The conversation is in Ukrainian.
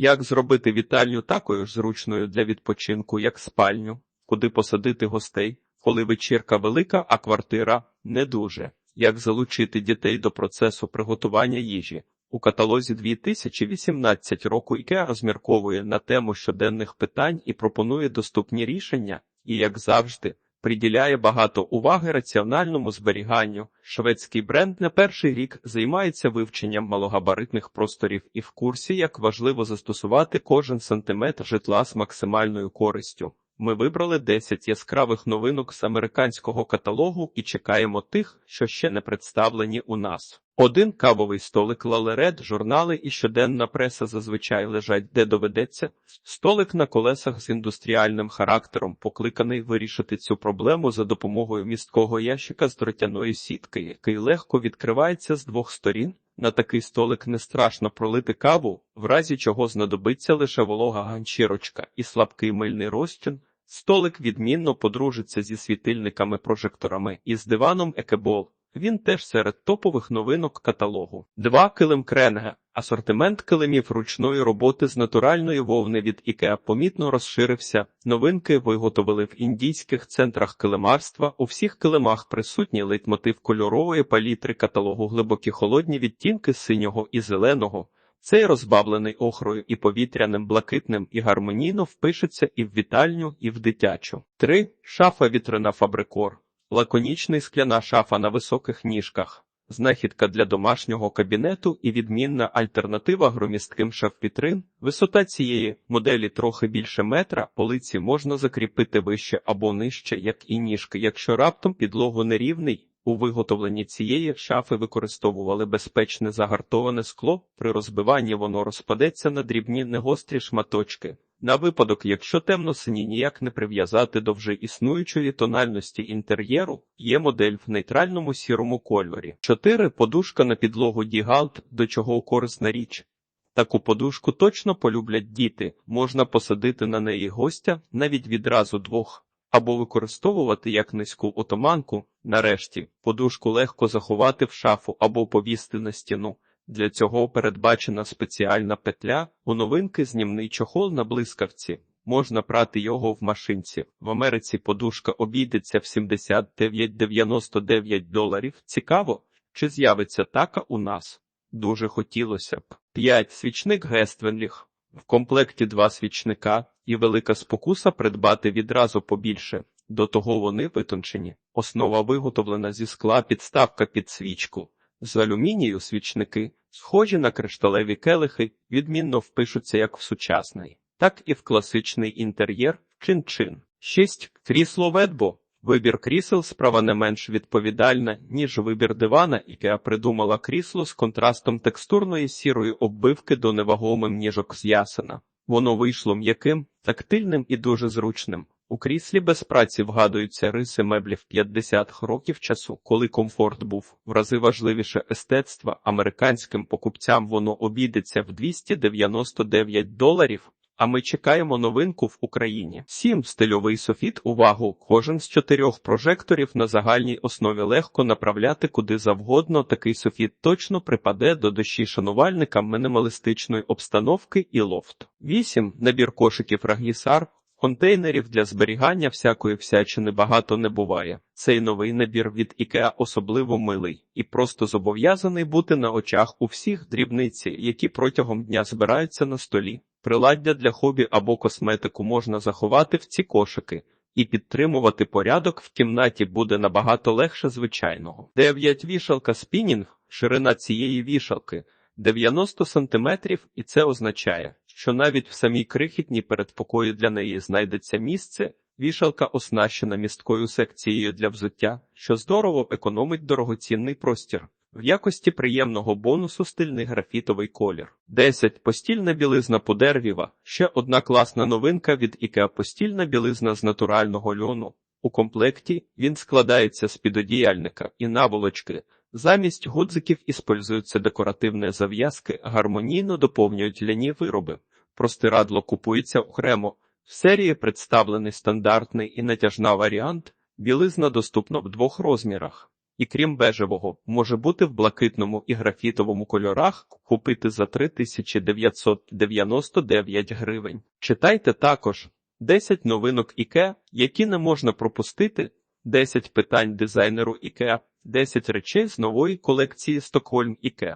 Як зробити вітальню такою ж зручною для відпочинку, як спальню, куди посадити гостей, коли вечірка велика, а квартира не дуже. Як залучити дітей до процесу приготування їжі? У каталозі 2018 року IKEA розмірковує на тему щоденних питань і пропонує доступні рішення, і, як завжди, приділяє багато уваги раціональному зберіганню. Шведський бренд на перший рік займається вивченням малогабаритних просторів і в курсі, як важливо застосувати кожен сантиметр житла з максимальною користю. Ми вибрали 10 яскравих новинок з американського каталогу і чекаємо тих, що ще не представлені у нас. Один кавовий столик лалеред, журнали і щоденна преса зазвичай лежать де доведеться. Столик на колесах з індустріальним характером покликаний вирішити цю проблему за допомогою місткого ящика з дротяної сітки, який легко відкривається з двох сторін. На такий столик не страшно пролити каву, в разі чого знадобиться лише волога ганчірочка і слабкий мильний розчин. Столик відмінно подружиться зі світильниками-прожекторами і з диваном Екебол. Він теж серед топових новинок каталогу. Два килим кренге. Асортимент килимів ручної роботи з натуральної вовни від IKEA помітно розширився. Новинки виготовили в індійських центрах килимарства. У всіх килимах присутній лейтмотив кольорової палітри каталогу глибокі холодні відтінки синього і зеленого. Цей розбавлений охрою і повітряним блакитним і гармонійно впишеться і в вітальню, і в дитячу. 3. Шафа вітрина фабрикор. Лаконічний скляна шафа на високих ніжках. Знахідка для домашнього кабінету і відмінна альтернатива громістким шаф-вітрин. Висота цієї моделі трохи більше метра, полиці можна закріпити вище або нижче, як і ніжки, якщо раптом підлогу нерівний. У виготовленні цієї шафи використовували безпечне загартоване скло, при розбиванні воно розпадеться на дрібні негострі шматочки. На випадок, якщо темно-сині ніяк не прив'язати до вже існуючої тональності інтер'єру, є модель в нейтральному сірому кольорі. 4. Подушка на підлогу Дігалт, до чого корисна річ. Таку подушку точно полюблять діти, можна посадити на неї гостя навіть відразу двох або використовувати як низьку отоманку. Нарешті, подушку легко заховати в шафу або повісти на стіну. Для цього передбачена спеціальна петля, у новинки знімний чохол на блискавці. Можна прати його в машинці. В Америці подушка обійдеться в 79,99 доларів. Цікаво, чи з'явиться така у нас? Дуже хотілося б. 5. Свічник Гественліх. В комплекті два свічника і велика спокуса придбати відразу побільше. До того вони витончені. Основа виготовлена зі скла підставка під свічку. З алюмінію свічники, схожі на кришталеві келихи, відмінно впишуться як в сучасний, так і в класичний інтер'єр чин-чин. 6. Крісло Ведбо. Вибір крісел справа не менш відповідальна, ніж вибір дивана, яка придумала крісло з контрастом текстурної сірої оббивки до невагомим ніжок з ясена. Воно вийшло м'яким, тактильним і дуже зручним. У кріслі без праці вгадуються риси меблів 50 років часу, коли комфорт був в рази важливіше естетства. Американським покупцям воно обійдеться в 299 доларів. А ми чекаємо новинку в Україні. 7. стильовий софіт. Увагу! Кожен з чотирьох прожекторів на загальній основі легко направляти куди завгодно. Такий софіт точно припаде до дощі шанувальникам мінімалістичної обстановки і лофт. 8. набір кошиків Рагісар. Контейнерів для зберігання всякої всячини багато не буває. Цей новий набір від IKEA особливо милий і просто зобов'язаний бути на очах у всіх дрібниці, які протягом дня збираються на столі. Приладдя для хобі або косметику можна заховати в ці кошики, і підтримувати порядок в кімнаті буде набагато легше звичайного. 9 вішалка спінінг, ширина цієї вішалки 90 см, і це означає, що навіть в самій крихітній передпокої для неї знайдеться місце. Вішалка оснащена місткою секцією для взуття, що здорово економить дорогоцінний простір. В якості приємного бонусу стильний графітовий колір. 10. Постільна білизна Подервіва. Ще одна класна новинка від IKEA постільна білизна з натурального льону. У комплекті він складається з підодіяльника і наволочки. Замість гудзиків іспользуються декоративні зав'язки, гармонійно доповнюють ляні вироби. Простирадло купується окремо. В серії представлений стандартний і натяжна варіант. Білизна доступна в двох розмірах. І крім бежевого, може бути в блакитному і графітовому кольорах, купити за 3999 гривень. Читайте також 10 новинок Іке, які не можна пропустити, 10 питань дизайнеру Іке, 10 речей з нової колекції Стокгольм IKEA.